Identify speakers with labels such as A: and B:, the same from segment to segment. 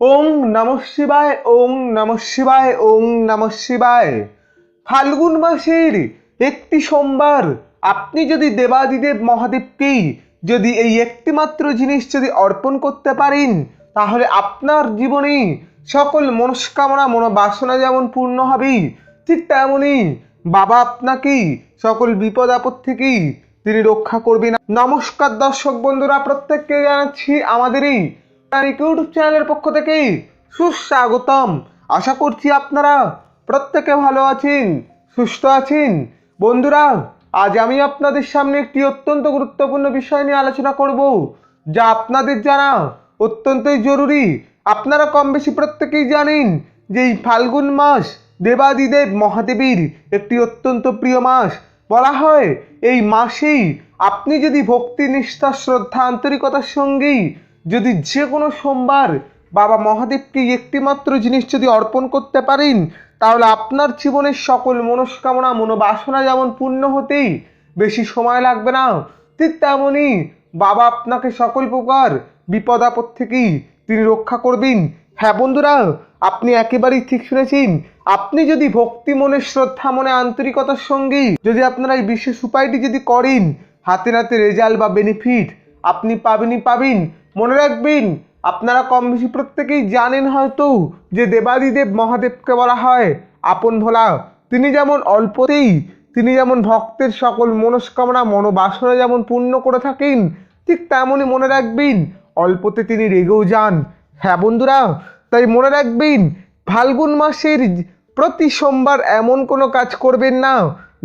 A: ওং নম শিবায়, ওং নম শিবায়, ওং নম শিবায়। ফাল্গুন মাসের একটি সোমবার, আপনি যদি দেবাদিদেব মহাদেবকেই যদি এই একটিমাত্র জিনিস যদি অর্পণ করতে পারেন, তাহলে আপনার জীবনে সকল মনস্কামনা, মনোবাসনা যেমন পূর্ণ হবে, ঠিক তেমনই বাবা আপনাকেই সকল বিপদ আপদ থেকেই তিনি রক্ষা করবেন। নমস্কার দর্শক বন্ধুরা, প্রত্যেককে জানাচ্ছি আমাদের এই ইউটিউব চ্যানেলের পক্ষ থেকে সুস্বাগতম। আশা করছি আপনারা প্রত্যেকে ভালো আছেন, সুস্থ আছেন। বন্ধুরা, আজ আমি আপনাদের সামনে একটি অত্যন্ত গুরুত্বপূর্ণ বিষয় নিয়ে আলোচনা করব, যা আপনাদের জানা অত্যন্তই জরুরি। আপনারা কম বেশি প্রত্যেকেই জানেন যে এই ফাল্গুন মাস দেবাদিদেব মহাদেবীর একটি অত্যন্ত প্রিয় মাস। বলা হয়, এই মাসেই আপনি যদি ভক্তি, নিষ্ঠা, শ্রদ্ধা, আন্তরিকতার সঙ্গেই যদি যে কোনো সোমবার বাবা মহাদেবকে একটিমাত্র জিনিস যদি অর্পণ করতে পারেন, তাহলে আপনার জীবনের সকল মনস্কামনা, মনোবাসনা যেমন পূর্ণ হতেই বেশি সময় লাগবে না। ঠিক তেমনই বাবা আপনাকে সকল প্রকার বিপদ আপদ থেকেই তিনি রক্ষা করবেন। হ্যাঁ বন্ধুরা, আপনি একেবারেই ঠিক শুনেছেন। আপনি যদি ভক্তি মনে, শ্রদ্ধা মনে, আন্তরিকতার সঙ্গেই যদি আপনারা এই বিশেষ উপায়টি যদি করেন, হাতে নাতে রেজাল্ট বা বেনিফিট আপনি পাবেনই পাবেন। মনে রাখবেন, আপনারা কম বেশি প্রত্যেকেই জানেন হয়তো যে দেবাদিদেব মহাদেবকে বলা হয় আপন ভোলা। তিনি যেমন অল্পতেই, তিনি যেমন ভক্তের সকল মনস্কামনা, মনোবাসনা যেমন পূর্ণ করে থাকেন, ঠিক তেমনই মনে রাখবেন, অল্পতে তিনি রেগেও যান। হ্যাঁ বন্ধুরা, তাই মনে রাখবেন, ফাল্গুন মাসের প্রতি সোমবার এমন কোনো কাজ করবেন না,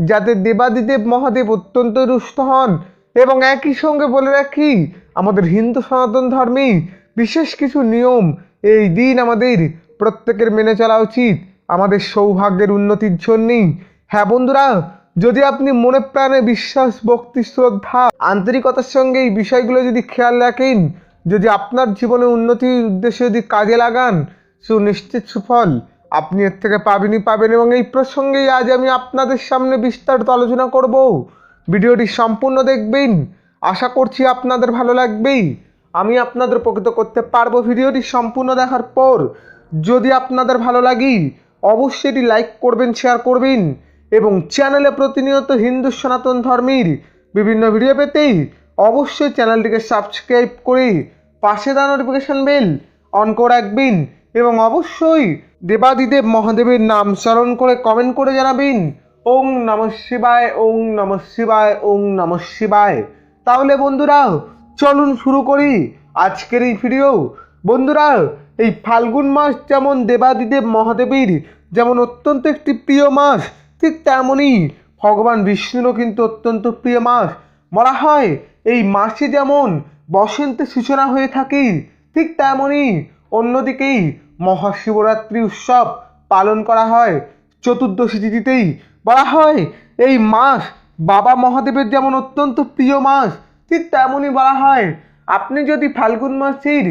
A: যাতে দেবাদিদেব মহাদেব অত্যন্ত রুষ্ট হন। এবং একই সঙ্গে বলে রাখি, আমাদের হিন্দু সনাতন ধর্মে বিশেষ কিছু নিয়ম এই দিন আমাদের প্রত্যেকের মেনে চলা উচিত, আমাদের সৌভাগ্যের উন্নতির জন্যেই। হ্যাঁ বন্ধুরা, যদি আপনি মনে প্রাণে বিশ্বাস, ভক্তি, শ্রদ্ধা, আন্তরিকতার সঙ্গে এই বিষয়গুলো যদি খেয়াল রাখেন, যদি আপনার জীবনে উন্নতির উদ্দেশ্যে যদি কাজে লাগান, সুনিশ্চিত সুফল আপনি এর থেকে পাবেনই পাবেন এবং এই প্রসঙ্গেই আজ আমি আপনাদের সামনে বিস্তারিত আলোচনা করব। ভিডিওটি সম্পূর্ণ দেখবেন। আশা করছি আপনাদের ভালো লাগবেই। আমি আপনাদের উপকৃত করতে পারব ভিডিওটি সম্পূর্ণ দেখার পর। যদি আপনাদের ভালো লাগে, অবশ্যই এটি লাইক করবেন, শেয়ার করবেন এবং চ্যানেলে প্রতিনিয়ত হিন্দু সনাতন ধর্মের বিভিন্ন ভিডিও পেতেই অবশ্যই চ্যানেলটিকে সাবস্ক্রাইব করে পাশে দেওয়া নোটিফিকেশন বেল অন করে রাখবেন এবং অবশ্যই দেবাদিদেব মহাদেবের নাম স্মরণ করে কমেন্ট করে জানাবেন। ওং নম শিবায়, ওং নম শিবায়, ওং নম শিবায়। তাহলে বন্ধুরা, চলুন শুরু করি আজকের এই ভিডিও বন্ধুরা, এই ফাল্গুন মাস যেমন দেবাদিদেব মহাদেবীর যেমন অত্যন্ত একটি প্রিয় মাস, ঠিক তেমনই ভগবান বিষ্ণুরও কিন্তু অত্যন্ত প্রিয় মাস। বলা হয়, এই মাসে যেমন বসন্তের সূচনা হয়ে থাকে, ঠিক তেমনই অন্যদিকেই মহাশিবরাত্রি উৎসব পালন করা হয়। চতুর্দশী তিথিতেই বলা হয়, এই মাস, বাবা মহাদেবের যেমন অত্যন্ত প্রিয় মাস, ঠিক তেমনই বলা হয়। আপনি যদি ফাল্গুন মাসের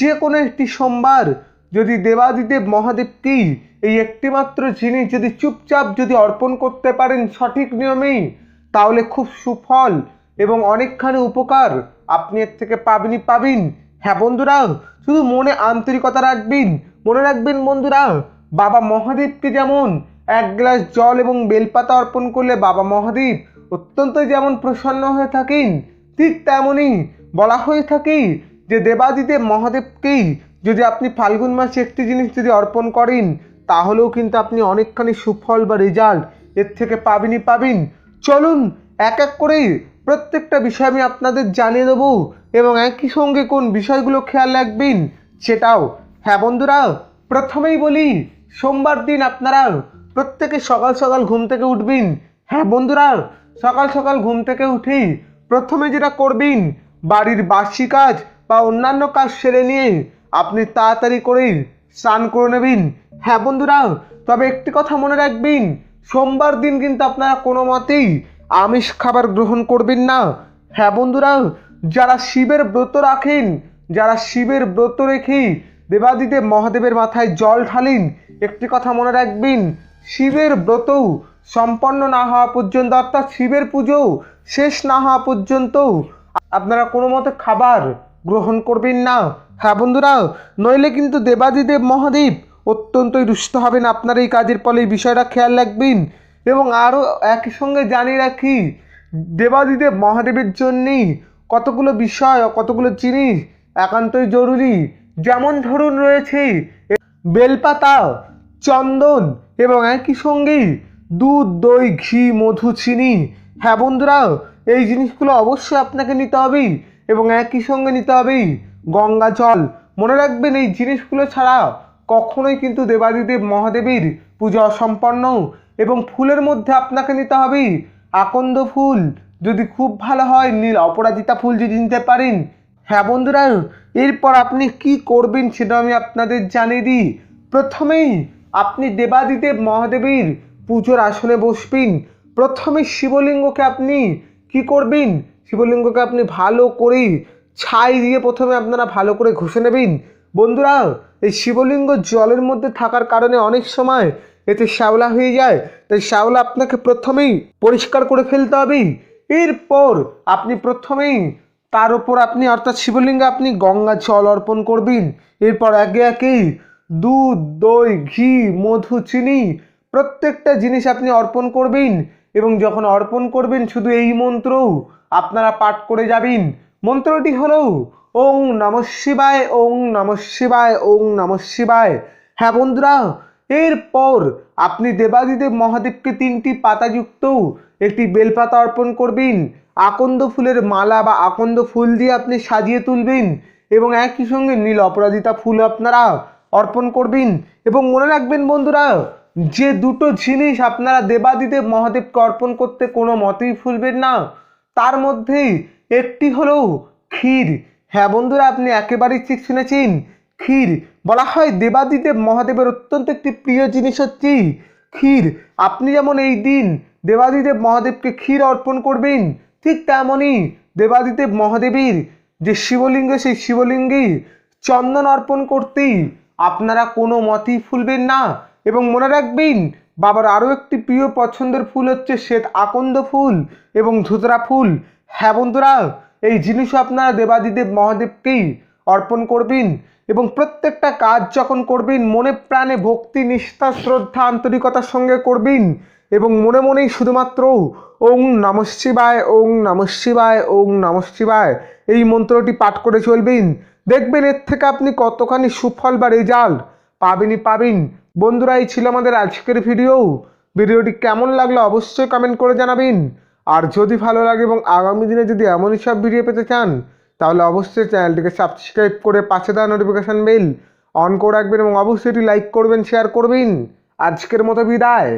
A: যে কোনো একটি সোমবার যদি দেবাদিদেব মহাদেবকেই এই একটিমাত্র জিনিস যদি চুপচাপ যদি অর্পণ করতে পারেন সঠিক নিয়মেই, তাহলে খুব সুফল এবং অনেকখানি উপকার আপনি এর থেকে পাবেনই পাবেন। হ্যাঁ বন্ধুরা, শুধু মনে আন্তরিকতা রাখবেন, মনে রাখবেন বন্ধুরা, বাবা মহাদেবকে যেমন এক গ্লাস জল এবং বেলপাতা অর্পণ করলে বাবা মহাদেব অত্যন্ত যেমন প্রসন্ন হয়ে থাকেন, ঠিক তেমনই বলা হয়ে থাকে যে দেবাদিদেব মহাদেবকেই যদি আপনি ফাল্গুন মাসে একটি জিনিস যদি অর্পণ করেন, তাহলেও কিন্তু আপনি অনেকখানি সুফল বা রেজাল্ট এর থেকে পাবেনই পাবেন। চলুন এক এক করে প্রত্যেকটা বিষয় আমি আপনাদের জানিয়ে দেবো এবং একই সঙ্গে কোন বিষয়গুলো খেয়াল রাখবেন সেটাও। হ্যাঁ বন্ধুরা, প্রথমেই বলি, সোমবার দিন আপনারা প্রত্যেকে সকাল সকাল ঘুম থেকে উঠবেন। হ্যাঁ বন্ধুরা, সকাল সকাল ঘুম থেকে উঠেই প্রথমে যেটা করবেন, বাড়ির বাসি কাজ বা অন্যান্য কাজ সেরে নিয়ে আপনি তাড়াতাড়ি করে স্নান করে নেবেন। হ্যাঁ বন্ধুরা, তবে একটি কথা মনে রাখবেন, সোমবার দিন কিন্তু আপনারা কোনো মতেই আমিষ খাবার গ্রহণ করবেন না। হ্যাঁ বন্ধুরা, যারা শিবের ব্রত রাখেন, যারা শিবের ব্রত রেখে দেবাদিদেব মহাদেবের মাথায় জল ঢালেন, একটি কথা মনে রাখবেন শিবের ব্রতও সম্পন্ন না হওয়া পর্যন্ত, অর্থাৎ শিবের পুজোও শেষ না হওয়া পর্যন্ত আপনারা কোনো মতে খাবার গ্রহণ করবেন না। হ্যাঁ বন্ধুরা, নইলে কিন্তু দেবাদিদেব মহাদেব অত্যন্তই রুষ্ট হবেন। আপনার এই কাজের ফলে এই বিষয়টা খেয়াল রাখবেন। এবং আরও একই সঙ্গে জানিয়ে রাখি, দেবাদিদেব মহাদেবের জন্যেই কতগুলো বিষয় কতগুলো জিনিস একান্তই জরুরি। যেমন ধরুন রয়েছে, বেলপাতা চন্দন এবং একই সঙ্গেই দুধ, দই, ঘি, মধু, চিনি। হ্যাঁ বন্ধুরা, এই জিনিসগুলো অবশ্যই আপনাকে নিতে হবে এবং একই সঙ্গে নিতে হবে গঙ্গা জল। মনে রাখবেন, এই জিনিসগুলো ছাড়া কখনোই কিন্তু দেবাদিদেব মহাদেবীর পূজা অসম্পন্ন এবং ফুলের মধ্যে আপনাকে নিতে হবে আকন্দ ফুল। যদি খুব ভালো হয়, নীল অপরাজিতা ফুল যদি নিতে পারেন। হ্যাঁ বন্ধুরা, এরপর আপনি কি করবেন সেটা আমি আপনাদের জানিয়ে দিই। প্রথমেই আপনি দেবাদিদেব মহাদেবীর পুজোর আসনে বসবেন। প্রথমে শিবলিঙ্গকে আপনি কি করবেন? শিবলিঙ্গকে আপনি ভালো করে ছাই দিয়ে প্রথমে আপনারা ভালো করে ঘষে নেবেন। বন্ধুরা, এই শিবলিঙ্গ জলের মধ্যে থাকার কারণে অনেক সময় এতে শ্যাওলা হয়ে যায়। তাই শ্যাওলা আপনাকে প্রথমেই পরিষ্কার করে ফেলতে হবে। এরপর আপনি প্রথমেই তার উপর আপনি অর্থাৎ শিবলিঙ্গে আপনি গঙ্গা জল অর্পণ করবেন। এরপর একে একেই দুধ, দই, ঘি, মধু, চিনি, প্রত্যেকটা জিনিস আপনি অর্পণ করবেন এবং যখন অর্পণ করবেন শুধু এই মন্ত্র আপনারা পাঠ করে যাবেন। মন্ত্রটি হলো, ওং নম শিবায়, ওং নম শিবায়, ওং নম শিবায়। হ্যাঁ বন্ধুরা, এরপর আপনি দেবাদিদেব মহাদেবকে তিনটি পাতাযুক্ত একটি বেলপাতা অর্পণ করবেন। আকন্দ ফুলের মালা বা আকন্দ ফুল দিয়ে আপনি সাজিয়ে তুলবেন এবং একই সঙ্গে নীল অপরাজিতা ফুল আপনারা অর্পণ করবেন এবং মনে রাখবেন বন্ধুরা, যে দুটো জিনিস আপনারা দেবাদিদেব মহাদেবকে অর্পণ করতে কোনো মতেই ভুলবেন না। তার মধ্যেই একটি হলো ক্ষীর। হ্যাঁ বন্ধুরা, আপনি একেবারেই ঠিক শুনেছেন। ক্ষীর বলা হয় দেবাদিদেব মহাদেবের অত্যন্ত একটি প্রিয় জিনিস হচ্ছে ক্ষীর। আপনি যেমন এই দিন দেবাদিদেব মহাদেবকে ক্ষীর অর্পণ করবেন, ঠিক তেমনই দেবাদিদেব মহাদেবীর যে শিবলিঙ্গ, সেই শিবলিঙ্গে চন্দন অর্পণ করতেই আপনারা কোনো মতেই ফুলবেন না। এবং মনে রাখবেন, বাবার আরও একটি প্রিয় পছন্দের ফুল হচ্ছে শ্বেত আকন্দ ফুল এবং ধুতরা ফুল। হ্যাঁ বন্ধুরা, এই জিনিসও আপনারা দেবাদিদেব মহাদেবকেই অর্পণ করবেন এবং প্রত্যেকটা কাজ যখন করবেন, মনে প্রাণে ভক্তি, নিষ্ঠা, শ্রদ্ধা, আন্তরিকতার সঙ্গে করবেন এবং মনে মনেই শুধুমাত্র ওং নম শিবায়, ওং নম শিবায়, ওং নম শিবায় এই মন্ত্রটি পাঠ করে চলবেন। দেখবেন এর থেকে আপনি কতখানি সুফল বা রেজাল্ট পাবেনই পাবেন। বন্ধুরা, এই ছিল আমাদের আজকের ভিডিও। ভিডিওটি কেমন লাগল অবশ্যই কমেন্ট করে জানাবেন। আর যদি ভালো লাগে এবং আগামী দিনে যদি এমনই সব ভিডিও পেতে চান, তাহলে অবশ্যই চ্যানেলটিকে সাবস্ক্রাইব করে পাশে দেওয়া নোটিফিকেশান বেল অন করে রাখবেন এবং অবশ্যই এটি লাইক করবেন শেয়ার করবেন। আজকের মতো বিদায়।